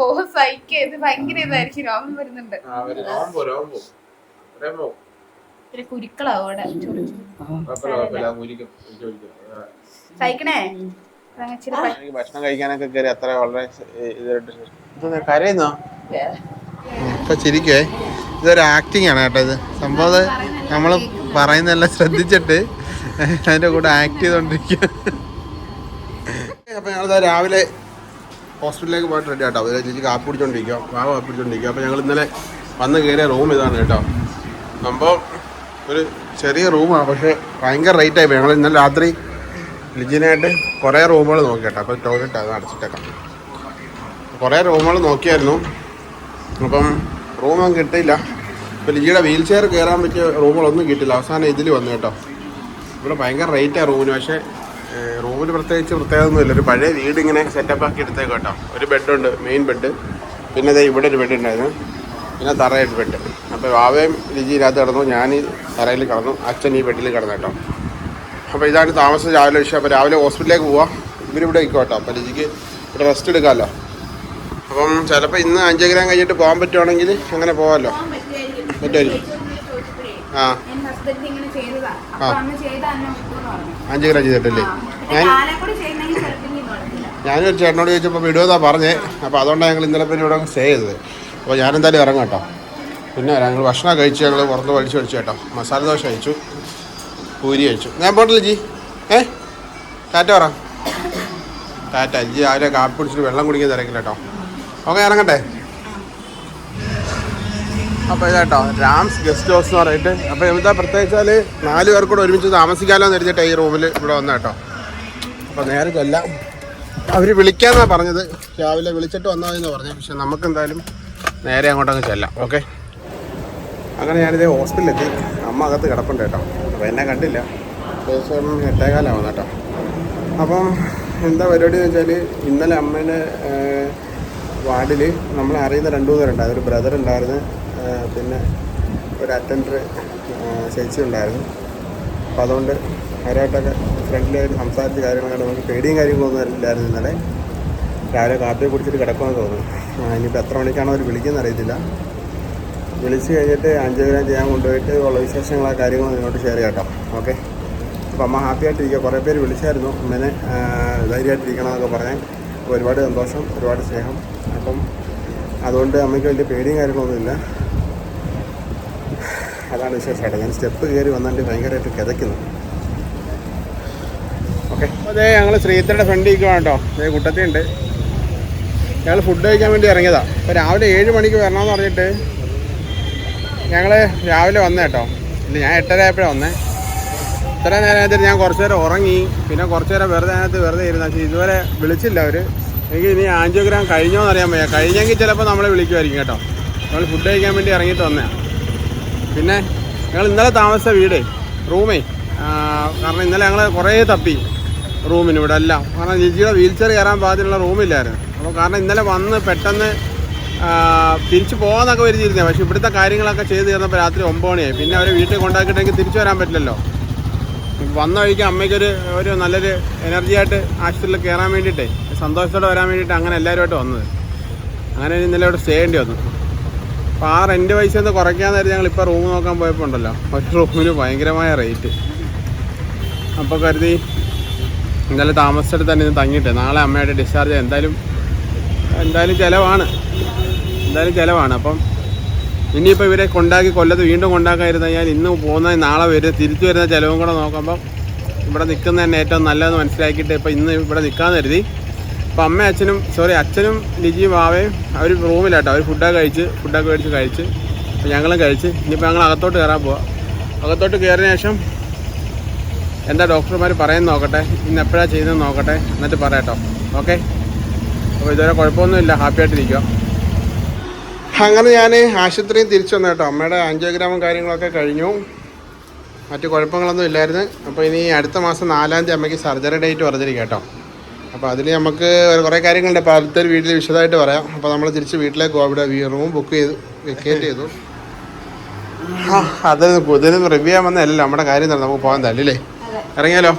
റോംബോ psyche ഇത് ഭയങ്കര ഇതായിരിക്കും. രോമം വരുന്നുണ്ട്. ഒരു കുരുക്കളാവും അവിടെ. പ- ഭക്ഷണം കഴിക്കാനൊക്കെ കയറി അത്ര വളരെ ഇതായിട്ട് കരയുന്നോ? ഇപ്പൊ ചിരിക്കേ ഇതൊരു ആക്ടിങ് ആണ് കേട്ടോ ഇത്. സംഭവം നമ്മൾ പറയുന്നതെല്ലാം ശ്രദ്ധിച്ചിട്ട് അതിന്റെ കൂടെ ആക്ട് ചെയ്തോണ്ടിരിക്കുക അപ്പൊ ഞങ്ങളിതാ രാവിലെ ഹോസ്പിറ്റലിലേക്ക് പോയിട്ട് റെഡി ആട്ടോ. ചേച്ചി കാപ്പി പിടിച്ചോണ്ടിരിക്കുക വാവ കാപ്പി പിടിച്ചോണ്ടിരിക്കുക അപ്പോൾ ഞങ്ങൾ ഇന്നലെ വന്ന് കയറിയ റൂം ഇതാണ് കേട്ടോ. അപ്പോൾ ഒരു ചെറിയ റൂമാണ് പക്ഷേ ഭയങ്കര റേറ്റ് ആയി ഞങ്ങൾ ഇന്നലെ രാത്രി ലിജിനായിട്ട് കുറേ റൂമുകൾ നോക്കി കേട്ടോ. അപ്പോൾ ടോയ്ലറ്റ് അത് അടച്ചിട്ടേക്കാം. കുറേ റൂമുകൾ നോക്കിയായിരുന്നു. അപ്പം റൂമൊന്നും കിട്ടിയില്ല. ഇപ്പോൾ ലിജിയുടെ വീൽ ചെയർ കയറാൻ പറ്റിയ റൂമുകളൊന്നും കിട്ടില്ല അവസാനം ഇതിൽ വന്നു കേട്ടോ. ഇവിടെ ഭയങ്കര റേറ്റാണ് റൂമിന് പക്ഷേ റൂമിൽ പ്രത്യേകിച്ച് പ്രത്യേകമൊന്നുമില്ല ഒരു പഴയ വീട് ഇങ്ങനെ സെറ്റപ്പ് ആക്കി എടുത്തേക്ക് കേട്ടോ. ഒരു ബെഡുണ്ട് മെയിൻ ബെഡ് പിന്നെ ഇതേ ഇവിടെ ഒരു ബെഡ് ഉണ്ടായിരുന്നു. പിന്നെ തറയായിട്ട് ബെഡ് അപ്പോൾ വാവയും രുചി ഇതിനകത്ത് കിടന്നു ഞാൻ ഈ തറയിൽ കിടന്നു അച്ഛൻ ഈ ബെഡിൽ കിടന്നു കേട്ടോ. അപ്പോൾ ഇതാണ് താമസം രാവിലെ വിഷയം അപ്പോൾ രാവിലെ ഹോസ്പിറ്റലിലേക്ക് പോവാം. ഇവരിവിടെ ഇരിക്കും കേട്ടോ. അപ്പോൾ രുചിക്ക് ഇവിടെ റെസ്റ്റ് എടുക്കാമല്ലോ അപ്പം ചിലപ്പോൾ ഇന്ന് അഞ്ച് ഗ്രാം കഴിഞ്ഞിട്ട് പോകാൻ പറ്റുവാണെങ്കിൽ അങ്ങനെ പോകാമല്ലോ പറ്റുമായിരിക്കും ആ. ആ. അന്ന് ചെയ്ത അന്നെ വിട്ടുന്ന് പറഞ്ഞു. അഞ്ച് ഗ്രാം ചെയ്തിട്ടല്ലേ? ഞാൻ ഞാനൊരു ചേട്ടനോട് ചോദിച്ചപ്പോൾ വിടുമെന്നാ പറഞ്ഞേ. അപ്പോൾ അതുകൊണ്ടാണ് ഞങ്ങൾ ഇന്നലെ പിന്നെ ഇവിടെ സ്റ്റേ ചെയ്തത്. അപ്പോൾ ഞാനെന്തായാലും ഇറങ്ങാം കേട്ടോ. പിന്നെ ഞങ്ങൾ ഭക്ഷണം കഴിച്ച് ഞങ്ങൾ പുറത്ത് വലിച്ചു കഴിച്ചു കേട്ടോ. മസാല ദോശ കഴിച്ചു. പൂരി കഴിച്ചു. ഞാൻ പോട്ടില്ല ജി ഏ? ടാറ്റ പറ. ടാറ്റ. ജി ആരെ കാപ്പി പിടിച്ചിട്ട് വെള്ളം കുടിക്കാൻ തിരക്കില്ല കേട്ടോ. ഓക്കെ ഇറങ്ങട്ടെ. അപ്പോൾ ഇതാട്ടോ രാംസ് ഗസ്റ്റ് ഹൗസ് എന്ന് പറഞ്ഞിട്ട്. അപ്പോൾ എന്താ പ്രത്യേകിച്ചാൽ നാല് പേർക്കൂടെ ഒരുമിച്ച് താമസിക്കാമല്ലോ എന്ന് ഈ റൂമിൽ ഇവിടെ വന്ന കേട്ടോ. അപ്പോൾ നേരെ ചെല്ലാം അവർ വിളിക്കാമെന്നാണ് പറഞ്ഞത്. രാവിലെ വിളിച്ചിട്ട് വന്നാൽ എന്ന് പറഞ്ഞു പക്ഷെ നമുക്ക് എന്തായാലും നേരെ അങ്ങോട്ടങ്ങ് ചെല്ലാം. ഓക്കെ? അങ്ങനെ ഞാനിത് ഹോസ്പിറ്റലിലെത്തി. അമ്മ അകത്ത് കിടപ്പുണ്ട് കേട്ടോ. അപ്പോൾ എന്നെ കണ്ടില്ല. ഏകദേശം എട്ടേകാലാവും കേട്ടോ. അപ്പം എന്താ പരിപാടി എന്ന് വെച്ചാൽ ഇന്നലെ അമ്മേനെ വാർഡിൽ നമ്മളെ അറിയുന്ന രണ്ടു പേരുണ്ടായിരുന്നു. ഒരു ബ്രദർ ഉണ്ടായിരുന്നു പിന്നെ ഒരു അറ്റൻഡർ ചേച്ചി ഉണ്ടായിരുന്നു. അപ്പോൾ അതുകൊണ്ട് അവരായിട്ടൊക്കെ ഫ്രണ്ട്ലിയായിട്ട് സംസാരിച്ച കാര്യങ്ങളൊക്കെ നമുക്ക് പേടിയും കാര്യങ്ങളൊന്നും ഇല്ലായിരുന്നു ഇന്നലെ. രാവിലെ കാപ്പി കുടിച്ചിട്ട് കിടക്കുമെന്ന് തോന്നുന്നു. ഇനിയിപ്പോൾ എത്ര മണിക്കാണോ അവർ വിളിക്കുന്നത് അറിയത്തില്ല. വിളിച്ച് കഴിഞ്ഞിട്ട് ആൻജിയോഗ്രാം ചെയ്യാൻ കൊണ്ടുപോയിട്ട് ഉള്ള വിശേഷങ്ങളാ കാര്യങ്ങളും നിങ്ങോട്ട് ഷെയർ ചെയ്യാം കേട്ടോ ഓക്കെ അപ്പോൾ അമ്മ ഹാപ്പി ആയിട്ടിരിക്കുക. കുറേ പേര് വിളിച്ചായിരുന്നു. അമ്മേനെ ധൈര്യമായിട്ടിരിക്കണം എന്നൊക്കെ അപ്പോൾ ഒരുപാട് സന്തോഷം ഒരുപാട് സ്നേഹം. അപ്പം അതുകൊണ്ട് അമ്മയ്ക്ക് വലിയ പേടിയും കാര്യങ്ങളൊന്നുമില്ല അതാണ് വിശേഷമായിട്ട്. ഞാൻ സ്റ്റെപ്പ് കയറി വന്നിട്ട് ഭയങ്കരമായിട്ട് കിതയ്ക്കുന്നു. അതെ ഞങ്ങൾ ശ്രീധരയുടെ ഫ്രണ്ട് ഇരിക്കുവാണ് കേട്ടോ. അതേ കുട്ടത്തിയുണ്ട്. ഞങ്ങൾ ഫുഡ് കഴിക്കാൻ വേണ്ടി ഇറങ്ങിയതാ. അപ്പോൾ രാവിലെ ഏഴ് മണിക്ക് വരണമെന്ന് പറഞ്ഞിട്ട് ഞങ്ങൾ രാവിലെ വന്നേ കേട്ടോ. ഇല്ല ഞാൻ എട്ടര ആയപ്പോഴാണ് വന്നേ. ഇത്ര നേരമായിട്ട് ഞാൻ കുറച്ച് നേരം ഉറങ്ങി. പിന്നെ കുറച്ച് നേരം വെറുതെ അതിനകത്ത് വെറുതെ ഇരുന്നു. പക്ഷേ ഇതുവരെ വിളിച്ചില്ല അവർ എനിക്ക് ഇനി ആൻജിയോഗ്രാം കഴിഞ്ഞോ എന്ന് അറിയാൻ വയ്യ. കഴിഞ്ഞെങ്കിൽ ചിലപ്പോൾ നമ്മളെ വിളിക്കുമായിരിക്കും കേട്ടോ. നമ്മൾ ഫുഡ് കഴിക്കാൻ വേണ്ടി ഇറങ്ങിയിട്ട് വന്നേ. പിന്നെ ഞങ്ങൾ ഇന്നലെ താമസിച്ച വീട് റൂമേ. കാരണം ഇന്നലെ ഞങ്ങൾ കുറേ തപ്പി. റൂമിന് ഇവിടെ എല്ലാം കാരണം ജിജിയുടെ വീൽ ചെയർ കയറാൻ പാകത്തിനുള്ള റൂമില്ലായിരുന്നു അപ്പോൾ കാരണം ഇന്നലെ വന്ന് പെട്ടെന്ന് തിരിച്ചു പോകാമെന്നൊക്കെ വരുത്തിയിരുന്നേ പക്ഷേ ഇവിടുത്തെ കാര്യങ്ങളൊക്കെ ചെയ്ത് തീർന്നപ്പോൾ രാത്രി ഒമ്പത് മണിയായി. പിന്നെ അവരെ വീട്ടിൽ കൊണ്ടാക്കിയിട്ടെങ്കിൽ തിരിച്ചു വരാൻ പറ്റില്ലല്ലോ. വന്ന വഴിക്ക് അമ്മയ്ക്കൊരു ഒരു നല്ലൊരു എനർജി ആയിട്ട് ആശുപത്രിയിൽ കയറാൻ വേണ്ടിയിട്ടേ സന്തോഷത്തോടെ വരാൻ വേണ്ടിയിട്ട് അങ്ങനെ എല്ലാവരുമായിട്ട് വന്നത്. അങ്ങനെ ഇന്നലെ ഇവിടെ സ്റ്റേ ചെയ്യേണ്ടി വന്നു. അപ്പോൾ ആ റെന്റ് പൈസ ഒന്ന് കുറയ്ക്കാൻ നേരം ഞങ്ങൾ ഇപ്പോൾ റൂം നോക്കാൻ പോയപ്പോൾ ഉണ്ടല്ലോ. ഒരു റൂമിന് ഭയങ്കരമായ റേറ്റ് അപ്പോൾ കരുതി ഇന്നലെ താമസിച്ചിട്ട് തന്നെ ഇന്ന് തങ്ങിയിട്ട് നാളെ അമ്മയായിട്ട് ഡിസ്ചാർജ് എന്തായാലും എന്തായാലും ചിലവാണ്. എന്തായാലും ചിലവാണ്. അപ്പം ഇനിയിപ്പോൾ ഇവരെ കൊണ്ടാക്കി കൊല്ലത്ത് വീണ്ടും കൊണ്ടാക്കാതിരുന്ന് കഴിഞ്ഞാൽ ഇന്ന് പോകുന്ന നാളെ വരുന്ന തിരിച്ചു വരുന്ന ചിലവും കൂടെ നോക്കുമ്പോൾ ഇവിടെ നിൽക്കുന്ന തന്നെ ഏറ്റവും നല്ലതെന്ന് മനസ്സിലാക്കിയിട്ട് ഇപ്പോൾ ഇന്ന് ഇവിടെ നിൽക്കാമെന്ന് കരുതി. അപ്പോൾ അമ്മയും അച്ഛനും സോറി അച്ഛനും ലിജി വാവയും അവർ റൂമിലാട്ടോ. അവർ ഫുഡൊക്കെ കഴിച്ച് ഫുഡൊക്കെ മേടിച്ച് കഴിച്ച് അപ്പോൾ ഞങ്ങളും കഴിച്ച്. ഇനിയിപ്പോൾ ഞങ്ങൾ അകത്തോട്ട് കയറാൻ പോവാം. അകത്തോട്ട് കയറിയ ശേഷം എന്താ ഡോക്ടർമാർ പറയുന്ന നോക്കട്ടെ? ഇന്ന് എപ്പോഴാണ് ചെയ്യുന്നത് നോക്കട്ടെ? എന്നിട്ട് പറയാട്ടോ. ഓക്കെ അപ്പോൾ ഇതുവരെ കുഴപ്പമൊന്നുമില്ല. ഹാപ്പി ആയിട്ടിരിക്കുക അങ്ങനെ ഞാൻ ആശുപത്രിയിൽ തിരിച്ചു വന്നു കേട്ടോ. അമ്മയുടെ ആൻജിയോഗ്രാമും കാര്യങ്ങളൊക്കെ കഴിഞ്ഞു. മറ്റ് കുഴപ്പങ്ങളൊന്നും ഇല്ലായിരുന്നു. അപ്പോൾ ഇനി അടുത്ത മാസം നാലാം തീയതി അമ്മയ്ക്ക് സർജറി ഡേറ്റ് പറഞ്ഞിരിക്കും കേട്ടോ. അപ്പോൾ അതിന് നമുക്ക് കുറേ കാര്യങ്ങളുണ്ട്. അപ്പോൾ അടുത്തൊരു വീട്ടിൽ വിശദമായിട്ട് പറയാം. അപ്പോൾ നമ്മൾ തിരിച്ച് വീട്ടിലേക്ക് അവിടെ റൂം ബുക്ക് ചെയ്തു വെക്കേറ്റ് ചെയ്തു. ആ അത് പുതിയ റിവ്യൂ ചെയ്യാൻ വന്നതല്ല നമ്മുടെ കാര്യം തന്നെ നമുക്ക് പോകാൻ തല്ലേ ഇറങ്ങിയാലോ?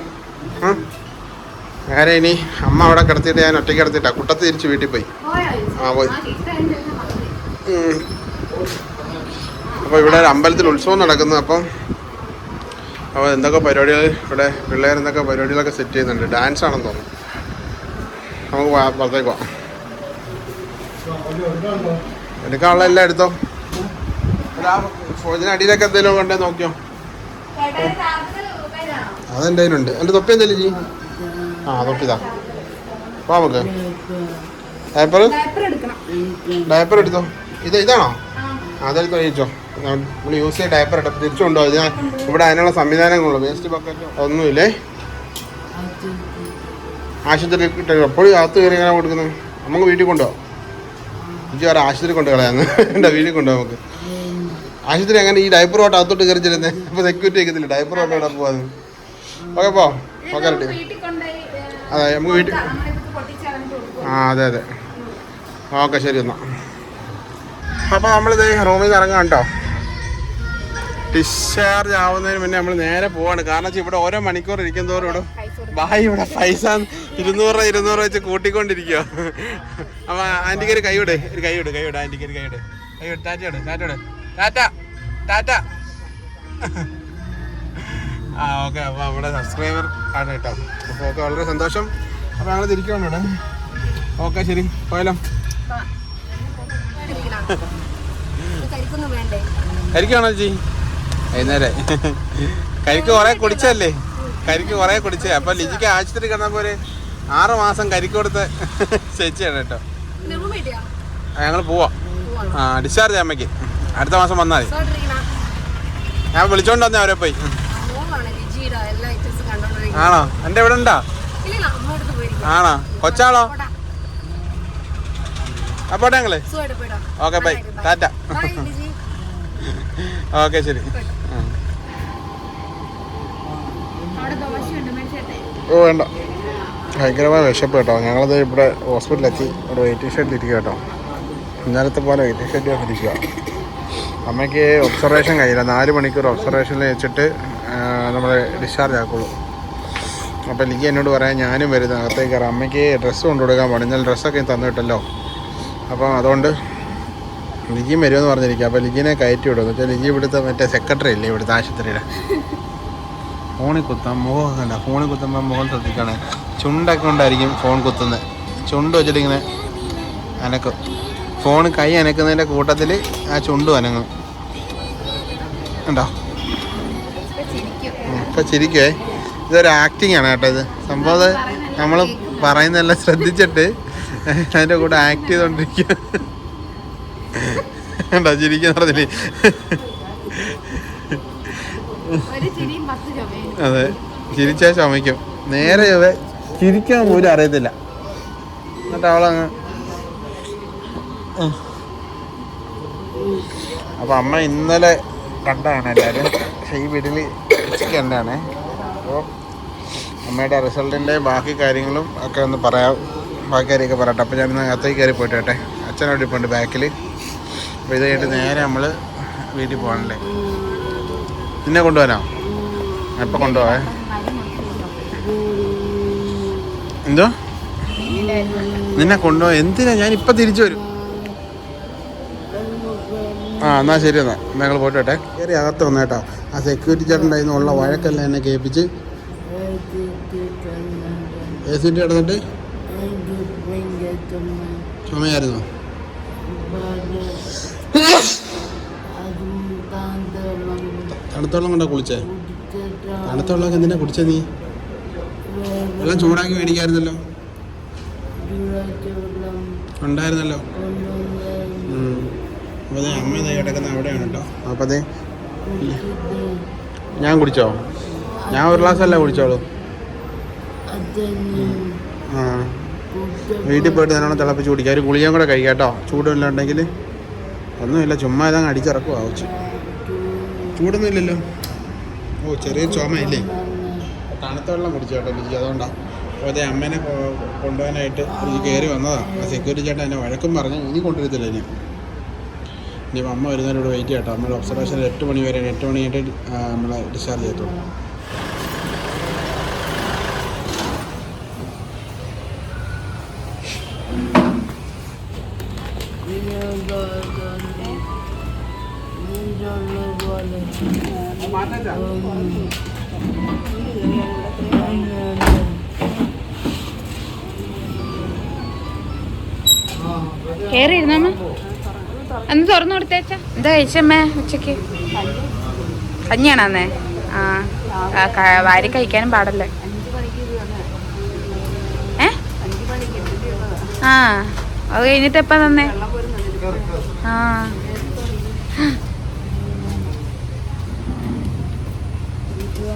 ആരെ ഇനി അമ്മ അവിടെ കിടത്തിയിട്ട് ഞാൻ ഒറ്റയ്ക്ക് കിടത്തിട്ടാ കുട്ടത്ത് തിരിച്ച് വീട്ടിൽ പോയി. ആ, പോയി. അപ്പോൾ ഇവിടെ ഒരു അമ്പലത്തിൽ ഉത്സവം നടക്കുന്നു. അപ്പം അപ്പോൾ എന്തൊക്കെ പരിപാടികൾ ഇവിടെ പിള്ളേർ എന്തൊക്കെ പരിപാടികളൊക്കെ സെറ്റ് ചെയ്യുന്നുണ്ട്? ഡാൻസ് ആണെന്ന് തോന്നുന്നു. നമുക്ക് പുറത്തേക്ക് പോവാം. എടുക്കാനുള്ള എല്ലാം എടുത്തോ? അടിയിലൊക്കെ എന്തെങ്കിലും കണ്ടേ നോക്കിയോ? രൂപയിലാണോ? അതെന്റെ എന്റെ തൊപ്പി എന്തായാലും ജി ആ തൊപ്പി ഇതാ. വാ നമുക്ക്. ഡയപ്പർ ഡയപ്പർ എടുത്തോ. ഇത് ഇതാണോ? അതെടുത്തോ ചോദിച്ചോ നമ്മൾ യൂസ് ചെയ്ത ഡയപ്പർ എടുത്ത് തിരിച്ചു കൊണ്ടോ ഇത് ഇവിടെ അതിനുള്ള സംവിധാനങ്ങളുള്ളൂ. വേസ്റ്റ് ബക്കറ്റ് ഒന്നുമില്ലേ? ആശുപത്രി എപ്പോഴും അകത്ത് കയറി ഇങ്ങനെ കൊടുക്കുന്നത്. നമുക്ക് വീട്ടിൽ കൊണ്ടുപോകാം ഇജ്ജി വേറെ ആശുപത്രി കൊണ്ട് കളയാന്ന് എന്റെ വീട്ടിൽ കൊണ്ടുപോകാം നമുക്ക്. ആശുപത്രി അങ്ങനെ ഈ ഡയപ്പർ ഓട്ടം അകത്തോട്ട് കയറി ചെല്ലുന്നത് അപ്പോൾ സെക്യൂരിറ്റി വെക്കത്തില്ല? ഡയപ്പർ ഓട്ടം ഇവിടെ പോകാന്ന് ഓക്കെ പോ. ഓക്കെ റെഡി അതെ നമുക്ക് വീട്ടിൽ ആ അതെ അതെ. ഓക്കെ ശരി എന്നാ. അപ്പോൾ നമ്മളിത് റൂമിൽ നിന്ന് ഇറങ്ങാം കേട്ടോ. ഡിസ്ചാർജ് ആവുന്നതിന് മുന്നേ നമ്മൾ നേരെ പോവാണ്. കാരണം വെച്ചാൽ ഇവിടെ ഓരോ മണിക്കൂർ ഇരിക്കും തോറും ഇവിടെ ബായി ഇവിടെ പൈസ ഇരുന്നൂറ് രൂപ ഇരുന്നൂറ് രൂപ വെച്ച് കൂട്ടിക്കൊണ്ടിരിക്കുക അപ്പൊ ആന്റിക്ക് ഒരു കൈവിട് ഒരു കൈവിട് കൈവിട് ആന്റിക്ക് ഒരു കൈവിട്. കൈവിട് ടാറ്റയോട് ടാറ്റയോട്. ടാറ്റ ടാറ്റ. ആ ഓക്കെ അപ്പോൾ അവിടെ സബ്സ്ക്രൈബർ ആണ് കേട്ടോ. അപ്പോൾ ഓക്കെ വളരെ സന്തോഷം. അപ്പോൾ ഞങ്ങൾ തിരിക്കണം ഇവിടെ. ഓക്കെ ശരി. പോയാലോ? കരിക്കാണോ ചേച്ചി? വൈകുന്നേരം. കരിക്ക് കുറേ കുടിച്ചല്ലേ കരിക്ക് കുറേ കുടിച്ചേ. അപ്പോൾ ലിജിക്ക് ആശുപത്രി കിടന്ന പോലെ ആറ് മാസം കരിക്ക് കൊടുത്ത് ചേച്ചിയാണ് കേട്ടോ. ഞങ്ങൾ പോവാ. ആ ഡിസ്ചാർജ് അമ്മയ്ക്ക്. അടുത്ത മാസം വന്നാൽ മതി. ഞാൻ വിളിച്ചോണ്ട് വന്നേ അവരെ പോയി. ആണോ? എന്റെ ഇവിടെ ഉണ്ടാ? ആണോ? കൊച്ചാളോ? അപ്പോട്ടെ ഞങ്ങൾ. Okay bye. ടാറ്റ. ഓക്കെ ശരി. ഓ വേണ്ട. ഭയങ്കരമായ വിശപ്പ് കേട്ടോ. ഞങ്ങളത് ഇവിടെ ഹോസ്പിറ്റലിലെത്തി. ഒരു വെയിറ്റിംഗ് ഷെഡിൽ ഇരിക്കുക കേട്ടോ ഇന്നലത്തെ പോലെ വെയിറ്റിംഗ് ഷെഡിൽ ഇരിക്കുക. അമ്മയ്ക്ക് ഒബ്സർവേഷൻ കഴിയില്ല. നാല് മണിക്കൂർ ഒബ്സർവേഷനിൽ വെച്ചിട്ട് നമ്മൾ ഡിസ്ചാർജ് ആക്കുള്ളൂ. അപ്പോൾ എനിക്ക് എന്നോട് പറയാൻ ഞാനും വരുന്നത് അകത്തേക്ക് കയറാം. അമ്മയ്ക്ക് ഡ്രസ്സ് കൊണ്ടുകൊടുക്കാൻ പാടില്ല ഞാൻ ഡ്രസ്സൊക്കെ തന്നിട്ടല്ലോ. അപ്പം അതുകൊണ്ട് ലിജിയും വരുമെന്ന് പറഞ്ഞിരിക്കുക അപ്പോൾ ലിജിനെ കയറ്റി വിടും. എന്ന് വെച്ചാൽ ലിജി ഇവിടുത്തെ മറ്റേ സെക്രട്ടറി ഇല്ലേ ഇവിടുത്തെ ആശുപത്രിയുടെ? ഫോണിൽ കുത്താം മുഖം കണ്ട? ഫോണിൽ കുത്തുമ്പോൾ മുഖം ശ്രദ്ധിക്കണേ. ചുണ്ടൊക്കെ കൊണ്ടായിരിക്കും ഫോൺ കുത്തുന്നത് ചുണ്ട് വെച്ചിട്ട് ഇങ്ങനെ അനക്കും. ഫോൺ കൈ അനക്കുന്നതിന്റെ കൂട്ടത്തിൽ ആ ചുണ്ടും അനങ്ങും. ഉണ്ടോ ഇപ്പം ചിരിക്കുവേ. ഇതൊരു ആക്ടിങ് ആണ് കേട്ടോ ഇത്. സംഭവം നമ്മൾ പറയുന്നതെല്ലാം ശ്രദ്ധിച്ചിട്ട് അതിന്റെ കൂടെ ആക്ട് ചെയ്തുകൊണ്ടിരിക്കുക ഉണ്ടോ ചിരിക്കുന്ന പറഞ്ഞില്ലേ? അതെ. ചിരിച്ചാൽ ചുമയ്ക്കും. നേരെ ചൊവ്വേ ചിരിക്കാൻ പോലും അറിയത്തില്ല. എന്നിട്ട് അവളങ്ങ് അപ്പം അപ്പൊ അമ്മ ഇന്നലെ കണ്ടാണ് എല്ലാവരും പക്ഷെ ഈ വീട്ടിൽ ഉച്ചയ്ക്ക് കണ്ടാണ് അപ്പോൾ അമ്മയുടെ റിസൾട്ടിന്റെ ബാക്കി കാര്യങ്ങളും ഒക്കെ ഒന്ന് പറയാം. ബാക്കി കാര്യമൊക്കെ പറയട്ടെ. അപ്പോൾ ഞാനിന്ന് അകത്തേക്ക് കയറി പോയിട്ട് അച്ഛനോട് ഇപ്പോൾ ഉണ്ട് ബാക്കിൽ അപ്പോൾ ഇത് കഴിഞ്ഞിട്ട് നേരെ നമ്മൾ വീട്ടിൽ പോകണല്ലേ നിന്നെ കൊണ്ടുപോകാനോ എപ്പോൾ കൊണ്ടുപോവേ? എന്തോ? നിന്നെ കൊണ്ടുപോകാൻ എന്തിനാ? ഞാൻ ഇപ്പം തിരിച്ചു വരും. ആ എന്നാൽ ശരി എന്നാൽ എന്നാ ഞങ്ങൾ പോയിട്ട് കയറി അകത്ത് വന്നേട്ടോ. ആ സെക്യൂരിറ്റി ചേട്ടന്റെ ഉള്ള വഴക്കെല്ലാം എന്നെ കേൾപ്പിച്ച് സി കിടന്നിട്ട് ചുമയായിരുന്നു? തണുത്ത വെള്ളം കൊണ്ടാ കുളിച്ചേ? തണുത്ത വെള്ളമൊക്കെ എന്തിനാ കുടിച്ചേ നീ? എല്ലാം ചൂടാക്കി മേടിക്കായിരുന്നല്ലോ? ഉണ്ടായിരുന്നല്ലോ? ഉം. അപ്പോൾ അമ്മ കിടക്കുന്ന അവിടെയാണ് കേട്ടോ. അപ്പോൾ അതെ ഞാൻ കുടിച്ചോ? ഞാൻ ഒരു ഗ്ലാസ് അല്ല കുടിച്ചോളൂ? ആ. വീട്ടിൽ പോയിട്ട് നല്ലോണം തിളപ്പിച്ച് കുടിക്കാം. ഒരു ഗുളികയും കൂടെ കഴിക്കാം കേട്ടോ. ചൂടില്ല ഉണ്ടെങ്കിൽ. ഒന്നുമില്ല ചുമ്മാ ഇതങ്ങ് അടിച്ചിറക്കുക ആവശ്യം ചൂടൊന്നും ഇല്ലല്ലോ. ഓ ചെറിയ ചുമ ഇല്ലേ തണുത്ത വെള്ളം കുടിച്ചു കേട്ടോ ലിജി അതുകൊണ്ടാണ് അപ്പോൾ അതേ അമ്മേനെ കൊണ്ടുപോകാനായിട്ട് ലിജി കയറി വന്നതാണ് ആ സെക്യൂരിറ്റി ചേട്ടൻ എന്നെ വഴക്കും പറഞ്ഞു ഇനി കൊണ്ടുവരത്തില്ല ഇനി. ഇനി അമ്മ വരുന്നതിനോട് വെയിറ്റ് ചെയ്യട്ടോ നമ്മൾ ഒബ്സർവേഷൻ എട്ട് മണി വരെ എട്ട് മണി കഴിഞ്ഞിട്ട് നമ്മളെ ഡിസ്ചാർജ് ചെയ്യത്തുള്ളൂ. കേറി ഇരുന്നമ്മ ഒന്ന് തുറന്നു കൊടുത്തേച്ച എന്താ കഴിച്ചമ്മേ ഉച്ചയ്ക്ക്? കഞ്ഞിയാണോ അന്നേ? ആ വാരി കഴിക്കാനും പാടല്ലേ? ഏ? ആ അത് കഴിഞ്ഞിട്ട് എപ്പാ തന്നെ? ആ.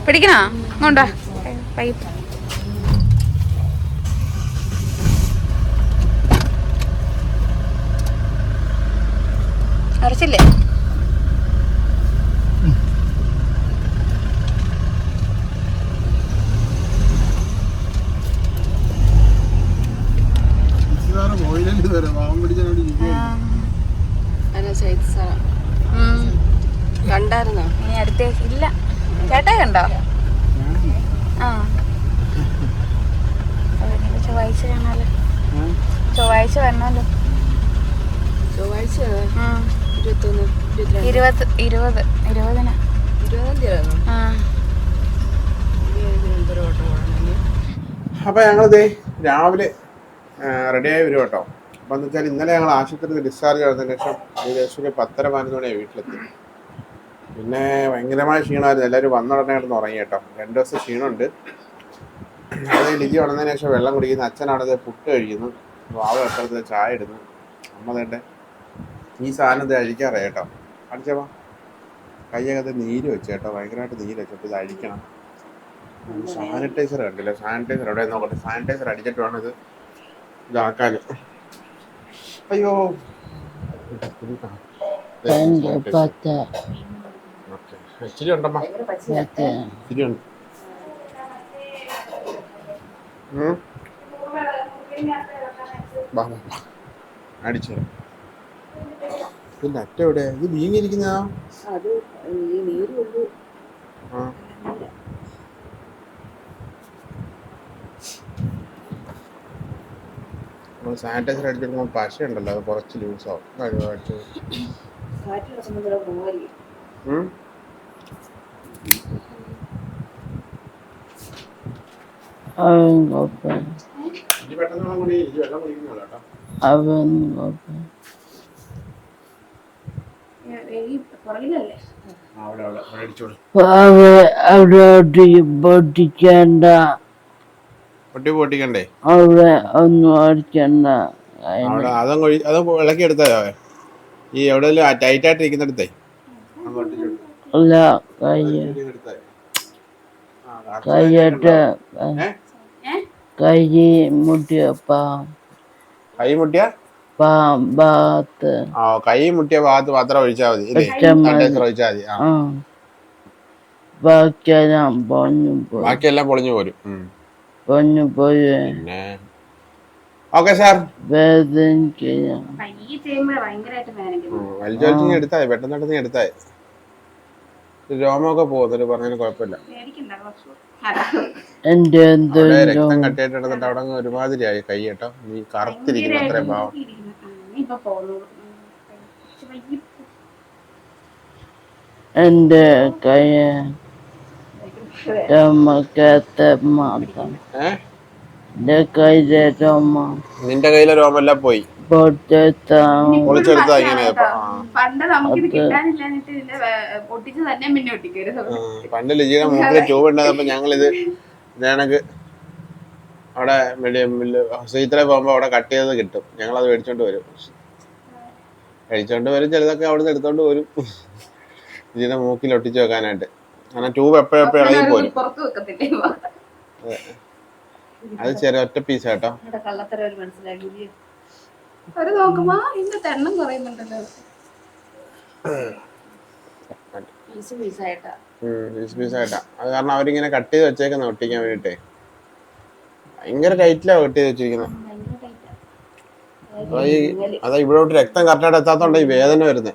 പിടിക്കണോ? കൊണ്ടാ പൈപ്പ്. അരച്ചില്ലേ കണ്ടായിരുന്നോ ഇനി അടുത്ത ഇല്ല ചേട്ടാ കണ്ടോ ആ. ചൊവ്വാഴ്ച കാണാലോ. ചൊവ്വാഴ്ച വരണമല്ലോ ചൊവ്വാഴ്ച? ഇരുപത് ഇരുപത് ഇരുപതിന്. അപ്പൊ ഞങ്ങളിതേ രാവിലെ റെഡിയായി വരും കേട്ടോ അപ്പം എന്ന് വെച്ചാൽ ഇന്നലെ ഞങ്ങൾ ആശുപത്രിയിൽ ഡിസ്ചാർജ് ചെയ്തതിന് ശേഷം ഏകദേശം ഒരു പത്തര പതിനൊന്ന് മണിയാണ് വീട്ടിലെത്തി. പിന്നെ ഭയങ്കരമായ ക്ഷീണമായിരുന്നു. എല്ലാവരും വന്ന ഉടനെ കിടന്ന് ഉറങ്ങി കേട്ടോ. രണ്ട് ദിവസം ക്ഷീണമുണ്ട്. അത് ലിജി ഉടനതിന് ശേഷം വെള്ളം കുടിക്കുന്നു. അച്ഛനാണത് പുട്ട് കഴിക്കുന്നു. വാവ് വെക്കണത് ചായ ഇടുന്നു. അമ്മ തേണ്ട ഈ സാധനം ഇത് അഴിക്കാറേ കേട്ടോ. അടിച്ചപ്പാ കയ്യകത്ത് നീര് വെച്ച് കേട്ടോ. ഭയങ്കരമായിട്ട് നീര് വെച്ചിട്ട് ഇത് അഴിക്കണം. സാനിറ്റൈസർ കണ്ടില്ല? സാനിറ്റൈസർ എവിടെ നോക്കട്ടെ. സാനിറ്റൈസർ അടിച്ചിട്ട് വേണം ഇത് ഇതാക്കാൻ അയ്യോ. ഇച്ചിരി ഉണ്ടമ്മ ഇച്ചിരി ഉണ്ട്. അടിച്ചു. പിന്നെ അറ്റ എവിടെ? ഇത് വീങ്ങിയിരിക്കുന്നതാ? നമ്മൾ സാനിറ്റൈസർ അടിച്ചെടുക്കുമ്പോൾ പശ ഉണ്ടല്ലോ അത് കുറച്ച് ലൂസാവും കഴിവായിട്ട് കാറ്റിൽ സമയത്ത് പോകാൻ അവൻ കൊപ്പൻ ഇനി പെട്ടെന്ന് വെള്ളം കുടി ഇനി വെള്ളം അവൻ കൊപ്പൻ പുറകിലല്ലേ ആ, അവിടെ അവിടെ അവിടെ അടിച്ചോളൂ അവ അവിടോട്ട് പൊട്ടിക്കണ്ട. പൊട്ടി പൊട്ടിക്കണ്ടേ? അവിടെ ഒന്നും അടിക്കണ്ട. അവിടെ അതും കൊഴി അതും ഇളക്കി എടുത്താലോ ഈ ടൈറ്റ് ആയിട്ട് ഇരിക്കുന്നിടത്തേ. അല്ല കൈ മുട്ടിയ പാ കൈ മുട്ടിയ? പാ ഭാഗത്ത് ആ കൈ മുട്ടിയ ഭാഗത്ത് മാത്രം ഒഴിച്ചാൽ മതി ഇല്ലേ? മതി. സാനിറ്റൈസർ ഒഴിച്ചാൽ മതി ആ. ആ. ബാക്കിയെല്ലാം പോയി. ബാക്കിയെല്ലാം പൊളിഞ്ഞു പോരും ഉം. പൊഞ്ഞു പോയി. പിന്നെ? Okay sir. വേദനിക്കുക പയ്യെ ചെയ്യുമ്പോഴേ ഭയങ്കരമായിട്ട് വേദനിക്കുന്നു വലിച്ചു എടുത്താൽ പെട്ടെന്ന് പെട്ടെന്ന് എടുത്താൽ രോമമൊക്കെ പോകുന്നില്ല പറഞ്ഞാലും കുഴപ്പമില്ല. പേടിക്കണ്ട കുറച്ച് എന്റെ രക്തം കട്ടിയായിട്ട് എടുത്തിട്ട് അവിടെ ഒരുമാതിരിയായി കൈ കേട്ടോ. നീ കറുത്തിരിക്കുന്നു അത്രയും ഭാവം എന്റെ കൈ രോമക്കത്തെ മാത്രം എന്റെ കൈ ചുമ നിന്റെ കയ്യിലെ രോമെല്ലാം പോയി. പണ്ട് നമുക്കിത് കിട്ടാനില്ലാഞ്ഞിട്ട് ഇതിന്റെ വേ- പൊട്ടിച്ച് തന്നെ പിന്നെ ഒട്ടിക്കരുത് പണ്ട് ലിജിയുടെ ട്യൂബ് ഉണ്ടായപ്പോ ഞങ്ങളിത് ഇതേണക്ക് അവിടെ സീത്ര പോകുമ്പോ അവിടെ കട്ട് ചെയ്തത് കിട്ടും. ഞങ്ങൾ അത് മേടിച്ചോണ്ട് വരും. കഴിച്ചോണ്ട് വരും ചിലതൊക്കെ അവിടെ നിന്ന് എടുത്തോണ്ട് വരും. ഇതിനെ മൂക്കിൽ ഒട്ടിച്ച് വെക്കാനായിട്ട്. കാരണം ട്യൂബ് എപ്പോഴെപ്പോഴും ഇളകി പോരും? അത്. ചെറിയ ഒറ്റ പീസ് കേട്ടോ. മനസ്സിലാക്കി. അവർ നോക്കുമ്പോ ഇന്നത്തെ എണ്ണം കുറയുന്നുണ്ടല്ലോ. പീസ് പീസായിട്ടാ. പീസ് പീസ് ആയിട്ടാ അത് കാരണം അവരിങ്ങനെ കട്ട് ചെയ്ത് വെച്ചേക്കുന്ന ഒട്ടിക്കാൻ വേണ്ടിട്ടേ ഭയങ്കര ടൈറ്റിലാ കട്ട് ചെയ്ത് വെച്ചിരിക്കുന്നത്. ഈ അതാ ഇവിടോട്ട് രക്തം കറക്റ്റായിട്ട് എത്താത്തോണ്ട് ഈ വേദന വരുന്നത്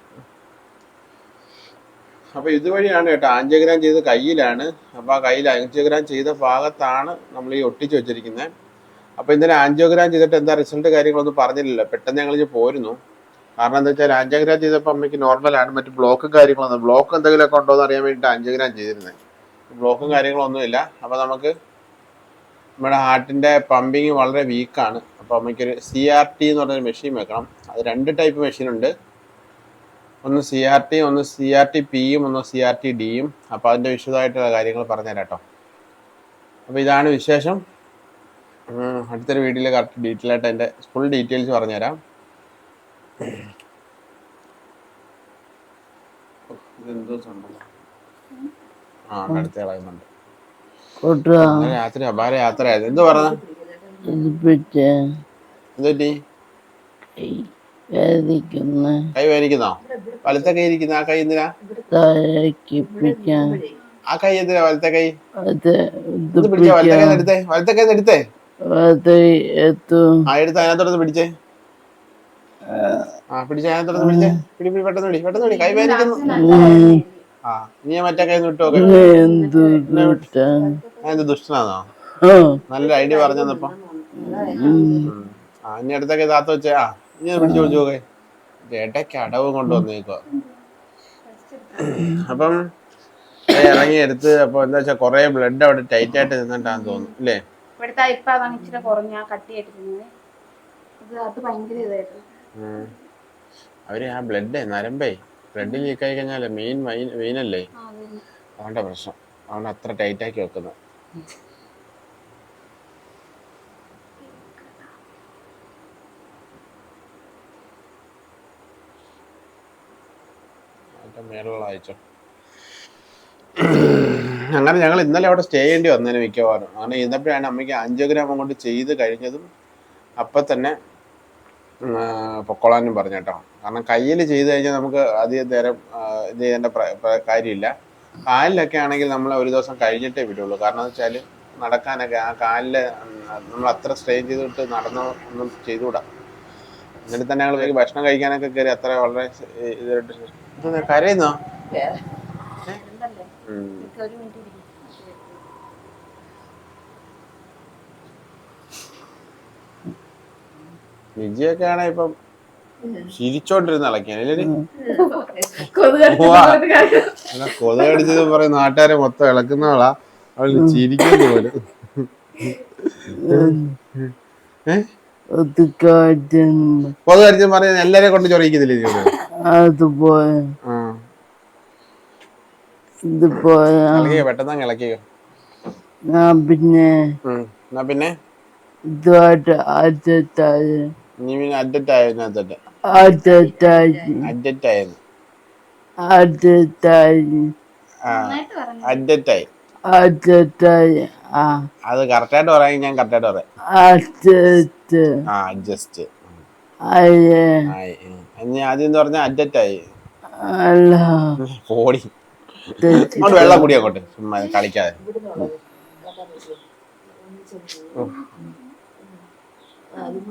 അപ്പൊ ഇതുവഴിയാണ് കേട്ടോ ആഞ്ചഗ്രാം ചെയ്ത് കയ്യിലാണ്. അപ്പൊ ആ കയ്യിൽ ആഞ്ചഗ്രാം ചെയ്ത ഭാഗത്താണ് നമ്മൾ ഈ ഒട്ടിച്ചു വെച്ചിരിക്കുന്നത് അപ്പൊ ഇന്നലെ ആൻജിയോഗ്രാം ചെയ്തിട്ട് എന്താ റിസൾട്ട് കാര്യങ്ങളൊന്നും പറഞ്ഞില്ലല്ലോ. പെട്ടെന്ന് ഞങ്ങൾ ഇഞ്ഞ് പോരുന്നു. കാരണം എന്താ വെച്ചാൽ ആൻജിയോഗ്രാം ചെയ്തപ്പോൾ അമ്മയ്ക്ക് നോർമലാണ് മറ്റു ബ്ലോക്കും കാര്യങ്ങളൊന്നും ബ്ലോക്ക് എന്തെങ്കിലുമൊക്കെ ഉണ്ടോ എന്ന് അറിയാൻ വേണ്ടിയിട്ട് ആൻജിയോഗ്രാം ചെയ്തിരുന്നത് ബ്ലോക്കും കാര്യങ്ങളൊന്നുമില്ല അപ്പോൾ നമുക്ക് നമ്മുടെ ഹാർട്ടിന്റെ പമ്പിങ് വളരെ വീക്കാണ് അപ്പോൾ അമ്മയ്ക്കൊരു സി ആർ ടി എന്ന് പറഞ്ഞൊരു മെഷീൻ വെക്കണം. അത് രണ്ട് ടൈപ്പ് മെഷീനുണ്ട് ഒന്ന് സി ആർ ടി ഒന്ന് സി ആർ ടി പിയും ഒന്ന് സി ആർ ടി ഡിയും അപ്പോൾ അതിന്റെ വിശദമായിട്ടുള്ള കാര്യങ്ങൾ പറഞ്ഞുതരാം കേട്ടോ. അപ്പോൾ ഇതാണ് വിശേഷം. അടുത്തൊരു വീഡിയോയിൽ കറക്റ്റ് ഡീറ്റെയിൽ ആയിട്ട് അതിന്റെ ഫുൾ ഡീറ്റെയിൽസ് പറഞ്ഞുതരാം. ആ അടുത്ത കളയുന്നുണ്ട് രാത്രി അപാര എന്ത് പറഞ്ഞ? കൈ വേദനിക്കുന്നോ. വലത്തെ കൈ ഇരിക്കുന്ന ആ കൈ എന്തിനാ? ആ കൈ എന്തിനാ വലത്തെ കൈ? അത് ഇത് പിടിച്ചേ? വലത്തെ കൈ എടുത്തേ. വലത്തെ കൈ എടുത്തേ. ആ എടുത്ത് അതിനകത്തോടൊന്ന് പിടിച്ചേ. ആ പിടിച്ചേ അതിനകത്തോടൊന്ന് പിടിച്ചേ. പിടി പിടി പെട്ടെന്ന് പിടി പെട്ടെന്ന് പിടി. കൈ വേദനിക്കുന്നു. ആ നീ മറ്റേ കൈ ദുഷ്ടനാണോ നല്ല ഐഡിയ പറഞ്ഞു തന്നപ്പോ ഉം. ആ ഇനി അടുത്ത കൈ താത്ത വെച്ചേ. ആ ഇനി പിടിച്ചു ചേട്ടയ്ക്ക് അടവും കൊണ്ടുവന്നേക്കോ അപ്പം ഇറങ്ങി എടുത്ത് അപ്പൊ എന്താ വെച്ചാ കൊറേ ബ്ലഡ് അവിടെ ടൈറ്റ് ആയിട്ട് നിന്നിട്ടാന്ന് തോന്നുന്നു. അല്ലേ ഇവിടുത്തെ ഇപ്പൊ അതാണ് ഇച്ചിരി കുറഞ്ഞ കട്ടിയായിട്ടിരുന്നത് ഇത് അത് ഭയങ്കര ഇതായിരുന്നു. അവർ ആ ബ്ലഡ് നരമ്പേ. ബ്ലഡ് ലീക്ക് ആയി കഴിഞ്ഞാൽ മെയിൻ മെയിനല്ലേ ആ, അത് തന്നെ. പ്രശ്നം. അതുകൊണ്ട് അത്ര ടൈറ്റ് ആക്കി വെക്കുന്നത്. മേലുള്ള അയച്ചോ അങ്ങനെ ഞങ്ങൾ ഇന്നലെ അവിടെ സ്റ്റേ ചെയ്യേണ്ടി വന്നതിന് മിക്കവാറും. അങ്ങനെ ഇരുന്നപ്പോഴാണ് അമ്മയ്ക്ക് അഞ്ചോഗ്രാം കൊണ്ട് ചെയ്ത് കഴിഞ്ഞതും അപ്പം തന്നെ പൊക്കോളാനും പറഞ്ഞു കേട്ടോ. കാരണം കയ്യിൽ ചെയ്ത് കഴിഞ്ഞാൽ നമുക്ക് അധികം നേരം ഇത് ചെയ്യേണ്ട കാര്യമില്ല. കാലിലൊക്കെ ആണെങ്കിൽ നമ്മൾ ഒരു ദിവസം കഴിഞ്ഞിട്ടേ വിടുള്ളൂ. കാരണം എന്ന് വെച്ചാൽ നടക്കാനൊക്കെ ആ കാലിൽ നമ്മൾ അത്ര സ്ട്രെയിൻ ചെയ്തിട്ട് നടന്നോ ഒന്നും ചെയ്തുകൂടാ. എന്നിട്ട് തന്നെ ഞങ്ങൾ ഭക്ഷണം കഴിക്കാനൊക്കെ കയറി അത്ര വളരെ ഇതായിട്ട് കരയുന്നോ? ഉം. ഒരു മിനിറ്റ് ഇരിക്കും. വിജയൊക്കെ ആണെ ഇപ്പം ചിരിച്ചോണ്ടിരുന്ന ഇളക്കിയാണ് എന്നാ അടിച്ചത് പറയും നാട്ടുകാരെ മൊത്തം ഇളക്കുന്നവളാ അവൾ ചിരിക്കുന്നു പോലും കൊതുക് അടിച്ച് പറയുന്നത് എല്ലാരെയും കൊണ്ട് ചൊറിയിക്കുന്നില്ലേ നിങ്ങൾ അത് പോയ ആ ഇത് പോയ പെട്ടെന്ന് ഇളക്കിയോ ഞാൻ പിന്നെ. എന്നാ പിന്നെ? ഇതുമായിട്ട് അറ്റത്തായി നീ പിന്നെ അഡ്ജറ്റ് അഡ്ജസ്റ്റ് ആയി അഡ്ജസ്റ്റ് ആയിരുന്നു അഡ്ജസ്റ്റ് ആ അഡ്ജസ്റ്റ് ആയി അറ്റത്തായി ആ. അത് കറക്റ്റായിട്ട് പറയാൻ ഞാൻ കറക്റ്റായിട്ട് പറയാം. അഡ്ജസ്റ്റ്. ആ അഡ്ജസ്റ്റ്. ആയി. ആദ്യം പറഞ്ഞ അഡ്ജസ്റ്റ് ആയി അല്ല. പോടി അങ്ങോട്ട് വെള്ളം കൂടി അങ്ങോട്ട്. ചുമ്മാ കളിക്കാതെ. അതും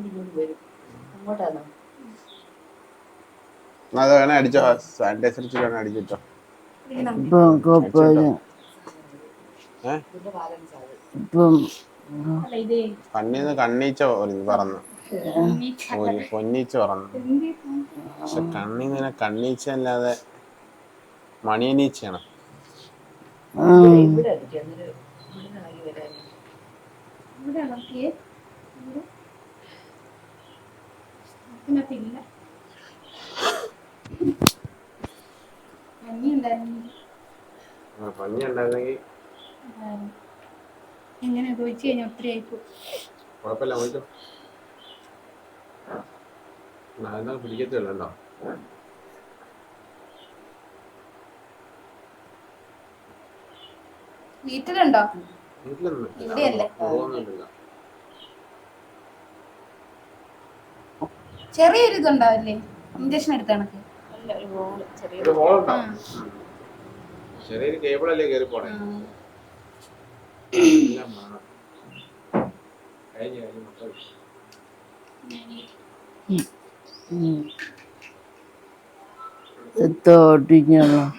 വേണേ അടിച്ചോ. സാനിറ്റൈസർ വെച്ച്. അടിച്ചിട്ടോ കണ്ണീന്ന് കണ്ണീച്ച പറന്നു. പൊന്നീച്ച പറന്നു. പക്ഷെ കണ്ണീന്ന് ഇങ്ങനെ കണ്ണീച്ച അല്ലാതെ മണിയനീച്ചയാണ്. പഞ്ഞി ഉണ്ടായിരുന്നെങ്കിൽ എങ്ങനെ ഉപയോഗിച്ച് കഴിഞ്ഞാൽ ഒത്തിരി ആയിപ്പോ കുഴപ്പമില്ല പോയിട്ടോ. വീട്ടിലുണ്ടോ? ഇവിടെയല്ലേ? ചെറിയൊരു ഇതുണ്ടാവില്ലേ ഇഞ്ചക്ഷൻ എടുത്ത കണക്ക്. ചെറിയൊരു കേബിൾ അല്ലേ പോണേ? വേണം.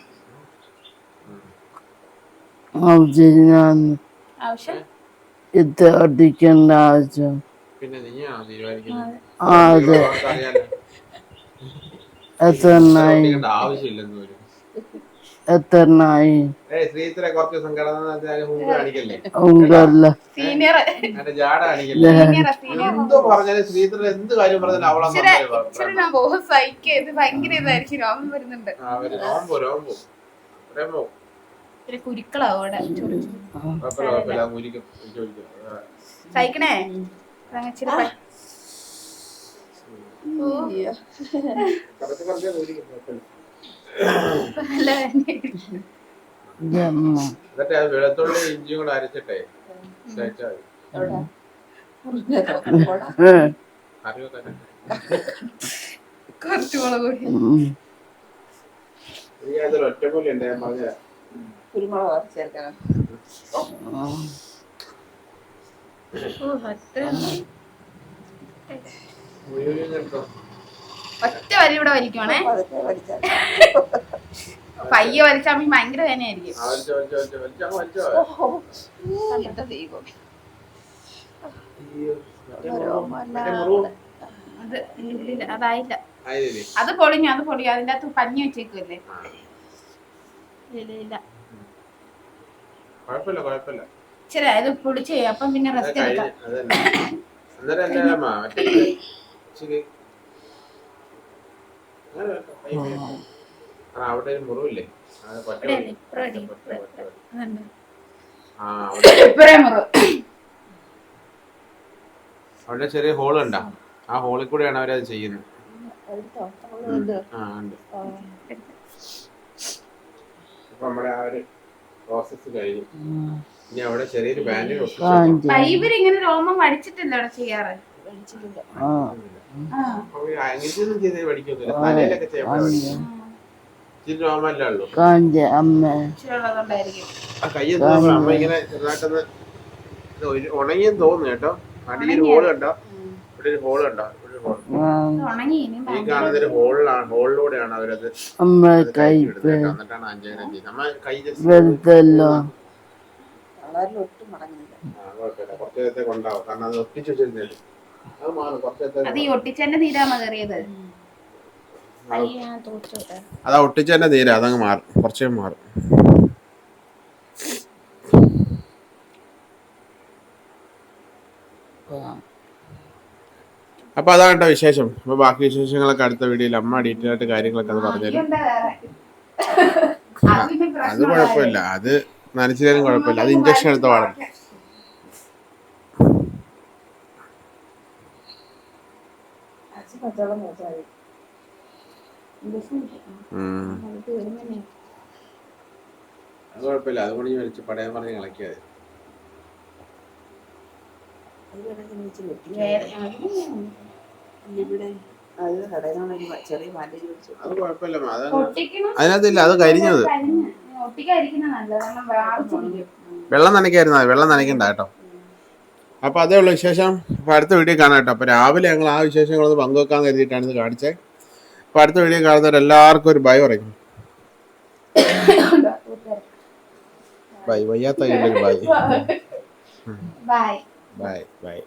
ആവശ്യം ആവശ്യം? ഇത് അടിക്കേണ്ട ആവശ്യം. പിന്നെ നീയാണോ തീരുമാനിക്കുന്നത്? ആ അതെ. എത്രണ്ണായി ഒട്ടിക്കേണ്ട ആവശ്യമില്ലെന്ന് വരും എത്രണ്ണായി ഏയ് കുറച്ച് മുമ്പ് കാണിക്കല്ലേ? ഉണ്ടല്ല സീനിയർ എന്റെ ജാട കാണിക്കല്ലേ? എന്ത് പറഞ്ഞാലും ശ്രീധര എന്ത് കാര്യം പറഞ്ഞാലും അവളെ ഇച്ചിരി ഞാൻ ബോസ് ഇത് ഭയങ്കര ഇതായിരിക്കും. രോമം വരുന്നുണ്ട്. നോമ്പോ നോമ്പോ ഒരു കുരുക്കളാവും സഹിക്കണേ? അതങ്ങ് ഇച്ചിരി പ- ഓ, കുറച്ച് കുറച്ച് മുരിക്കും കുഴപ്പമില്ല നല്ല വേദനയായിരുന്നു. ജമ്മ എന്നിട്ട് അത് വെളുത്തുള്ളി ഇഞ്ചിയും കൂടെ അരച്ചിട്ടേ കഴിച്ചാൽ മതി. കറി വെക്കാൻ കുറച്ച് മുളക് പൊടി. ഈ അതിൽ ഉണ്ട് ഞാൻ പറഞ്ഞ കുരുമുളക് ചേർക്കണം. ഒറ്റ വരി ഇവിടെ വലിക്കുവാണേ. പയ്യ വലിച്ചാൽ ഭയങ്കര വേനയായിരിക്കും. അത് അതായില്ല. അത് പൊളിഞ്ഞു അത് പൊളിഞ്ഞു. അതിന്റെ അകത്ത് പഞ്ഞു വെച്ചേക്കുമല്ലേ ഇല്ല ഇല്ല. കുഴപ്പമില്ല കുഴപ്പമില്ല. ഇച്ചിരി ഇത് പൊളിച്ച് അപ്പം പിന്നെ റെസ്റ്റ് എടുക്കാം. അവിടെ ഒരു മുറിവില്ലേ? അവിടെ ചെറിയ ഹോൾ ഉണ്ടാ. ആ ഹോളിൽ കൂടെയാണ് അവരത് ചെയ്യുന്നത്. ആ ഉണ്ട്. നമ്മുടെ ആ ഒരു പ്രോസസ്സ് കഴിഞ്ഞു. ഇനി അവിടെ ചെറിയൊരു ബാൻഡേജ് ഫൈബർ ഇങ്ങനെ രോമം വടിച്ചിട്ടില്ല അവിടെ ചെയ്യാറ്. ആ. ആ. അങ്ങനെയൊന്നും ചെയ്ത് പഠിക്കൊന്നുമില്ല തലയിലൊക്കെ ചെയ്യാൻ ഇച്ചിരി രോമല്ലേ ഉള്ളൂ? കാഞ്ച അമ്മ. ഇച്ചിരി ഉള്ളതുകൊണ്ടായിരിക്കും. ആ കൈ അമ്മ. ഇങ്ങനെ ചെറുതായിട്ടൊന്ന് ഉണങ്ങിയെന്ന് തോന്നുന്നു കേട്ടോ. അടിയിൽ ഹോൾ കണ്ടോ? ഇവിടെ ഒരു ഇവിടെ ഒരു ഹോൾ ഉണങ്ങി ഇനി ഈ ഭയങ്കര കാണുന്ന ഒരു ഹോളിലാണ് ഹോളിലൂടെയാണ് അവരത് അമ്മ കൈ. എന്നിട്ടാണ് നമ്മ കൈ വെറുതല്ലോ. കുറച്ച് കാരണം അത് ഒട്ടിച്ച് മാറും. കുറച്ച് ഈ കയറിയത്? അതാ ഒട്ടിച്ചന്നെ തീരാ അതങ്ങ് മാറും. കുറച്ചേ മാറും. അപ്പൊ അതാണ് കേട്ടോ വിശേഷം. അപ്പൊ ബാക്കി വിശേഷങ്ങളൊക്കെ അടുത്ത വീഡിയോയിൽ അമ്മ ഡീറ്റെയിൽ ആയിട്ട് കാര്യങ്ങളൊക്കെ അത് പറഞ്ഞുതരും? അത് കുഴപ്പമില്ല. അത് നനച്ചില്ലേലും കുഴപ്പമില്ല. അത് ഇഞ്ചക്ഷൻ എടുത്ത പാടാണ്. അത് കുഴപ്പമില്ല. അത് കൂടി വലിച്ച് പടയാൻ പറഞ്ഞ് കളക്കിയത് അത് വേണമെങ്കിൽ വെച്ച് വെട്ടി. ഇവിടെ. അത് കടയിൽ നിന്നൊരു ചെറിയ അത് കുഴപ്പമില്ല. അത് അതിനകത്തില്ല അത് കരിഞ്ഞത്. വെള്ളം നനയ്ക്കായിരുന്നു അത് വെള്ളം നനയ്ക്കണ്ട കേട്ടോ. അപ്പൊ അതേ ഉള്ളൂ വിശേഷം. അപ്പൊ അടുത്ത വീഡിയോ കാണാം കേട്ടോ. അപ്പൊ രാവിലെ ഞങ്ങൾ ആ വിശേഷങ്ങളൊന്ന് പങ്കുവെക്കാൻ കരുതിയിട്ടാണ് ഇത് കാണിച്ചത് അപ്പൊ അടുത്ത വീഡിയോ കാണുന്നവർ എല്ലാവർക്കും ഒരു ബൈ പറയും. ബൈ വയ്യാത്ത ബൈ. Bye bye.